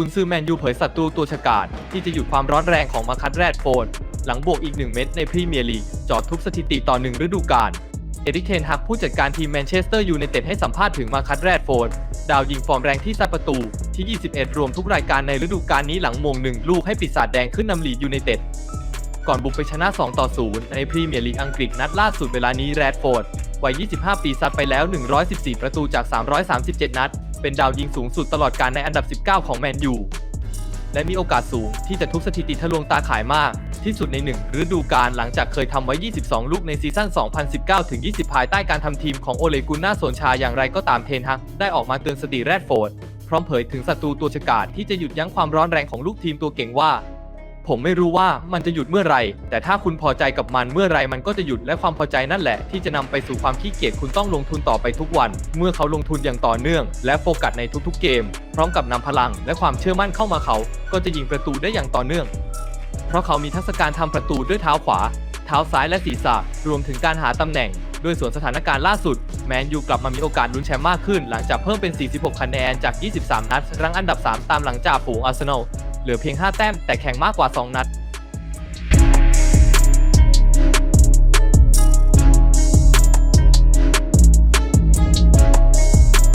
กุนซือแมนยูเผยศัตรูตัวฉกาจที่จะหยุดความร้อนแรงของมาคัตแรดโฟร์ดหลังบวกอีก 1 เม็ดในพรีเมียร์ลีกจอดทุบสถิติต่อหนึ่งฤดูกาลเอริกเทนฮักผู้จัดการทีมแมนเชสเตอร์ยูไนเต็ดให้สัมภาษณ์ถึงมาคัตแรดโฟร์ดาวยิงฟอร์มแรงที่ซัดประตู ที่ 21 รวมทุกรายการในฤดูกาลนี้หลังมงหนึ่งลูกให้ปีศาจแดงขึ้นนำลีดยูไนเต็ดก่อนบุกไปชนะ 2 ต่อ 0 ในพรีเมียร์ลีกอังกฤษนัดล่าสุดเวลานี้แรดโฟร์ดวัย 25 ปีซัดไปแล้ว 114 ประตูจาก 337 นัด เป็นดาวยิงสูงสุดตลอดการในอันดับ 19 ของแมนยูและมีโอกาสสูงที่จะทุบสถิติทะลวงตาขายมาก ที่สุดในหนึ่งฤดูกาลหลังจากเคยทำไว้ 22 ลูกในซีซั่น 2019-20 ภายใต้การทำทีมของโอเลกุนนาโซนชาอย่างไรก็ตามเทนฮักได้ออกมาเตือนสติแรดโฟร์ดพร้อมเผยถึงศัตรูตัวฉกาจที่จะหยุดยั้งความร้อนแรงของลูกทีมตัวเก่งว่า ผมไม่รู้ว่ามันจะหยุดเมื่อไหร่ แต่ถ้าคุณพอใจกับมันเมื่อไรมันก็จะหยุดและความพอใจนั่นแหละ ที่จะนำไปสู่ความขี้เกียจคุณต้องลงทุนต่อไปทุกวัน เมื่อเขาลงทุนอย่างต่อเนื่อง และโฟกัสในทุกๆเกม พร้อมกับนำพลัง และความเชื่อมั่นเข้ามาเขา ก็จะยิงประตูได้อย่างต่อเนื่อง เพราะเขามีทักษะการทำประตูด้วยเท้าขวา เท้าซ้ายและศีรษะรวมถึงการหาตำแหน่งด้วยส่วนสถานการณ์ล่าสุด แมนยูกลับมามีโอกาสลุ้นแชมป์มากขึ้น หลังจากเพิ่มเป็น 46 คะแนนจาก 23 นัดรั้งอันดับ 3 ตามหลังจากฝูงอาร์เซนอล เหลือเพียง 5 แต้มแต่แข่งมากกว่า 2 นัด